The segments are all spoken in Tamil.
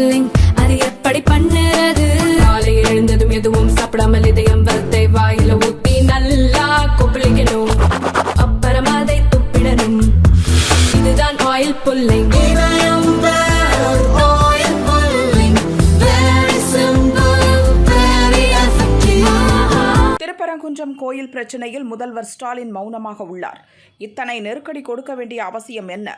புல்லிங் அது எப்படி பண்ணுறது? காலை எழுந்ததும் எதுவும் சாப்பிடாமல் இதயம் வளத்தை வாயில ஊத்தி நல்லா கொப்பளிக்கணும். அப்புறம் அதை துப்பிடணும். இதுதான் ஆயில் புல்லிங் திருப்பரங்குன்றம் கோயில் பிரச்சனையில் முதல்வர் ஸ்டாலின் மௌனமாக உள்ளார். இத்தனை நெருக்கடி கொடுக்க வேண்டிய அவசியம் என்ன?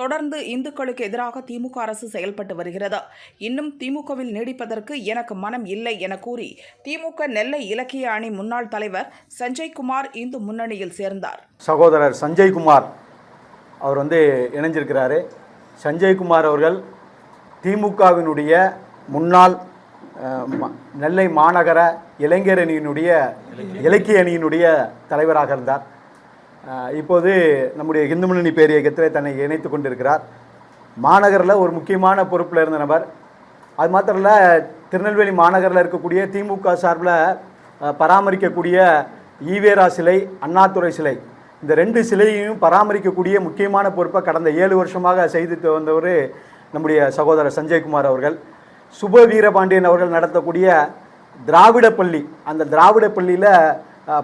தொடர்ந்து இந்துக்களுக்கு எதிராக திமுக அரசு செயல்பட்டு வருகிறது. இன்னும் திமுகவில் நீடிப்பதற்கு எனக்கு மனம் இல்லை என கூறி திமுக நெல்லை இலக்கிய அணி முன்னாள் தலைவர் சஞ்சய்குமார் இந்து முன்னணியில் சேர்ந்தார். சகோதரர் சஞ்சய்குமார் அவர் வந்து இணைஞ்சிருக்கிறாரு. சஞ்சய்குமார் அவர்கள் திமுகவினுடைய முன்னாள் நெல்லை மாநகர இளைஞர் அணியினுடைய இலக்கிய அணியினுடைய தலைவராக இருந்தார். இப்போது நம்முடைய இந்து முன்னணி பேரியக்கத்தில் தன்னை இணைத்து கொண்டிருக்கிறார். மாநகரில் ஒரு முக்கியமான பொறுப்பில் இருந்த நபர். அது மாத்திரம் இல்லை திருநெல்வேலி மாநகரில் இருக்கக்கூடிய திமுக சார்பில் பராமரிக்கக்கூடிய ஈவேரா சிலை அண்ணாதுரை சிலை. இந்த ரெண்டு சிலையையும் பராமரிக்கக்கூடிய முக்கியமான பொறுப்பை கடந்த ஏழு வருஷமாக செய்து வந்தவர் நம்முடைய சகோதரர் சஞ்சய்குமார் அவர்கள். சுப வீரபாண்டியன் அவர்கள் நடத்தக்கூடிய திராவிட பள்ளி. அந்த திராவிட பள்ளியில்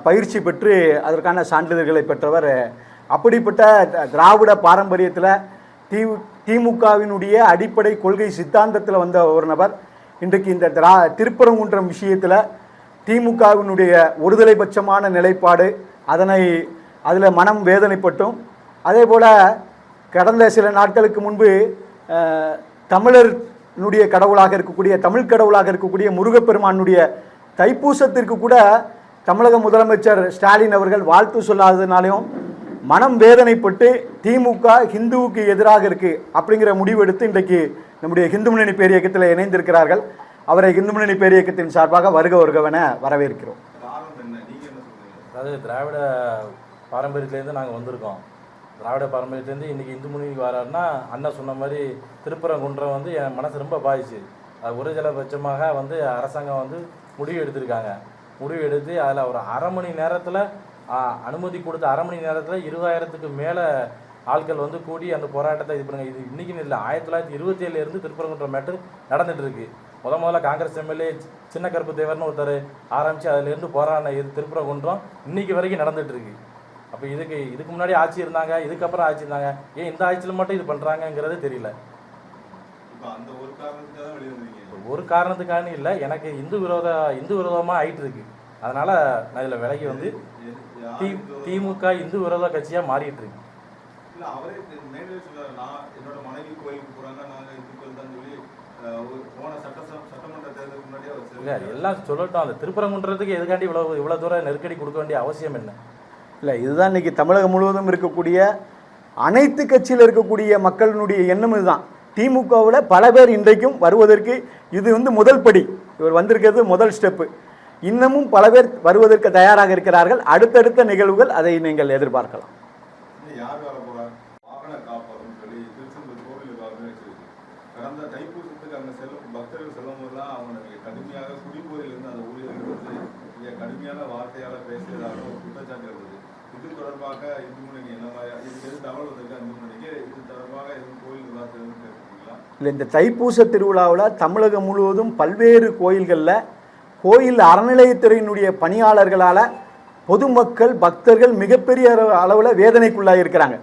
பயிற்சி பெற்று அதற்கான சான்றிதழ்களை பெற்றவர். அப்படிப்பட்ட த- திராவிட பாரம்பரியத்தில் தி திமுகவினுடைய அடிப்படை கொள்கை சித்தாந்தத்தில் வந்த ஒரு நபர். இன்றைக்கு இந்த திரா திருப்பரங்குன்றம் விஷயத்தில் திமுகவினுடைய ஒருதலை பட்சமான நிலைப்பாடு அதனை அதில் மனம் வேதனைப்பட்டும். அதே போல் கடந்த சில நாட்களுக்கு முன்பு தமிழர்னுடைய கடவுளாக இருக்கக்கூடிய தமிழ் கடவுளாக இருக்கக்கூடிய முருகப்பெருமானுடைய தைப்பூசத்திற்கு கூட தமிழக முதலமைச்சர் ஸ்டாலின் அவர்கள் வாழ்த்து சொல்லாததுனாலையும் மனம் வேதனைப்பட்டு திமுக ஹிந்துவுக்கு எதிராக இருக்கு அப்படிங்கிற முடிவு எடுத்து இன்றைக்கு நம்முடைய ஹிந்து முன்னணி பேரியக்கத்தில் இணைந்திருக்கிறார்கள். அவரை ஹிந்து முன்னணி பேரியக்கத்தின் சார்பாக வருக வருகவென வரவேற்கிறோம். அதாவது திராவிட பாரம்பரியத்துலேருந்து நாங்கள் வந்திருக்கோம். திராவிட பாரம்பரியத்துலேருந்து இன்றைக்கி இந்து முன்னணிக்கு வராருன்னா அண்ணன் சொன்ன மாதிரி திருப்பரங்குன்றம் வந்து என் மனசு ரொம்ப பாதிச்சு. அது ஒருஜலபட்சமாக வந்து அரசாங்கம் வந்து முடிவு எடுத்திருக்காங்க. முடிவு எடுத்து அதில் ஒரு அரை மணி நேரத்தில் அனுமதி கொடுத்த அரை மணி நேரத்தில் இருபதாயிரத்துக்கு மேலே ஆட்கள் வந்து கூடி அந்த போராட்டத்தை இது பண்ணுங்க. இது இன்னைக்குன்னு இல்லை ஆயிரத்தி தொள்ளாயிரத்தி இருபத்தி ஏழுலேருந்து திருப்பரங்குன்றம் மேட்டர் நடந்துட்டு இருக்கு. முத முதல்ல காங்கிரஸ் எம்எல்ஏ சின்ன கருப்பு தேவர்னு ஒருத்தர் ஆரம்பித்து அதுலேருந்து போராடின இது திருப்பரங்குன்றம் இன்னைக்கு வரைக்கும் நடந்துட்டு இருக்கு. அப்போ இதுக்கு இதுக்கு முன்னாடி ஆட்சி இருந்தாங்க இதுக்கப்புறம் ஆட்சி இருந்தாங்க. ஏன் இந்த ஆட்சியில் மட்டும் இது பண்ணுறாங்கங்கிறது தெரியல. ஒரு காரணத்துக்காக தான் வெளியே வந்தீங்க ஒரு காரணத்துக்கான இல்லை எனக்கு இந்து விரோத இந்து விரோதமாக ஆயிட்டு இருக்கு. அதனால நான் இதில் விலகி வந்து தி திமுக இந்து விரோத கட்சியாக மாறிட்டு இருக்கு. இல்ல எல்லாம் சொல்லட்டும் அந்த திருப்பரங்குன்றதுக்கு எதுக்காண்டி இவ்வளோ இவ்வளோ தூரம் நெருக்கடி கொடுக்க வேண்டிய அவசியம் என்ன? இல்லை இதுதான் இன்னைக்கு தமிழகம் முழுவதும் இருக்கக்கூடிய அனைத்து கட்சியில் இருக்கக்கூடிய மக்களினுடைய எண்ணம் இதுதான். திமுகவில் பல பேர் இன்றைக்கும் வருவதற்கு இது வந்து முதல் படி. இவர் வந்திருக்கிறது முதல் ஸ்டெப்பு இன்னமும் பல பேர் வருவதற்கு தயாராக இருக்கிறார்கள். அடுத்தடுத்த நிகழ்வுகள் அதை நீங்கள் எதிர்பார்க்கலாம். கடுமையான வார்த்தையால பேசியதாக குற்றச்சாட்டு இருந்தது. இது தொடர்பாக இந்து முன்னணி என்ன மாதிரி தகவல் இந்து முன்னணிக்கு? இது தொடர்பாக எதுவும் கோயில் இல்லை இந்த தைப்பூச திருவிழாவில் தமிழகம் முழுவதும் பல்வேறு கோயில்களில் கோயில் அறநிலையத்துறையினுடைய பணியாளர்களால் பொதுமக்கள் பக்தர்கள் மிகப்பெரிய அளவில் வேதனைக்குள்ளாக இருக்கிறாங்க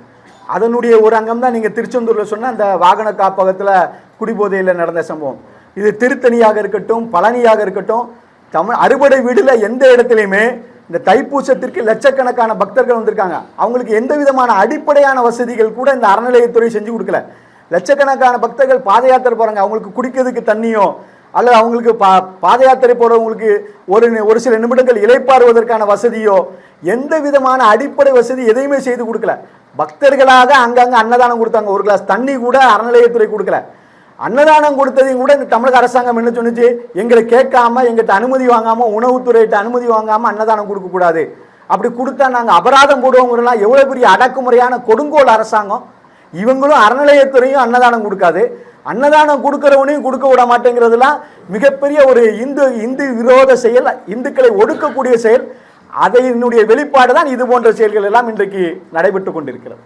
அதனுடைய ஒரு அங்கம் தான் நீங்கள் திருச்செந்தூரில் சொன்ன அந்த வாகன காப்பகத்தில் குடிபோதையில் நடந்த சம்பவம். இது திருத்தணியாக இருக்கட்டும் பழனியாக இருக்கட்டும் தமிழ் அறுபடை வீடுல எந்த இடத்துலையுமே இந்த தைப்பூசத்திற்கு லட்சக்கணக்கான பக்தர்கள் வந்திருக்காங்க. அவங்களுக்கு எந்த விதமான அடிப்படையான வசதிகள் கூட இந்த அறநிலையத்துறை செஞ்சு கொடுக்கல. லட்சக்கணக்கான பக்தர்கள் பாத யாத்திரை போகிறாங்க அவங்களுக்கு குடிக்கிறதுக்கு தண்ணியோ அல்லது அவங்களுக்கு பா பாத யாத்திரை போகிறவங்களுக்கு ஒரு நி- ஒரு சில நிமிடங்கள் இலைப்பாறுவதற்கான வசதியோ எந்த விதமான அடிப்படை வசதி எதையுமே செய்து கொடுக்கல. பக்தர்களாக அங்கங்கே அன்னதானம் கொடுத்தாங்க. ஒரு கிளாஸ் தண்ணி கூட அறநிலையத்துறை கொடுக்கல. அன்னதானம் கொடுத்ததையும் கூட இந்த தமிழக அரசாங்கம் என்ன சொன்னிச்சு? எங்களை கேட்காம எங்கிட்ட அனுமதி வாங்காமல் உணவுத்துறையிட்ட அனுமதி வாங்காமல் அன்னதானம் கொடுக்கக்கூடாது அப்படி கொடுத்தா நாங்கள் அபராதம் போடுவோங்கிறலாம் எவ்வளோ பெரிய அடக்குமுறையான கொடுங்கோல் அரசாங்கம். இவங்களும் அறநிலையத்துறையும் அன்னதானம் கொடுக்காது. அன்னதானம் கொடுக்குறவனையும் கொடுக்க விட மாட்டேங்கிறதுலாம் மிகப்பெரிய ஒரு இந்து இந்து விரோத செயல் இந்துக்களை ஒடுக்கக்கூடிய செயல். அதனுடைய வெளிப்பாடு தான் இது போன்ற செயல்கள் எல்லாம் இன்றைக்கு நடைபெற்று கொண்டிருக்கிறது.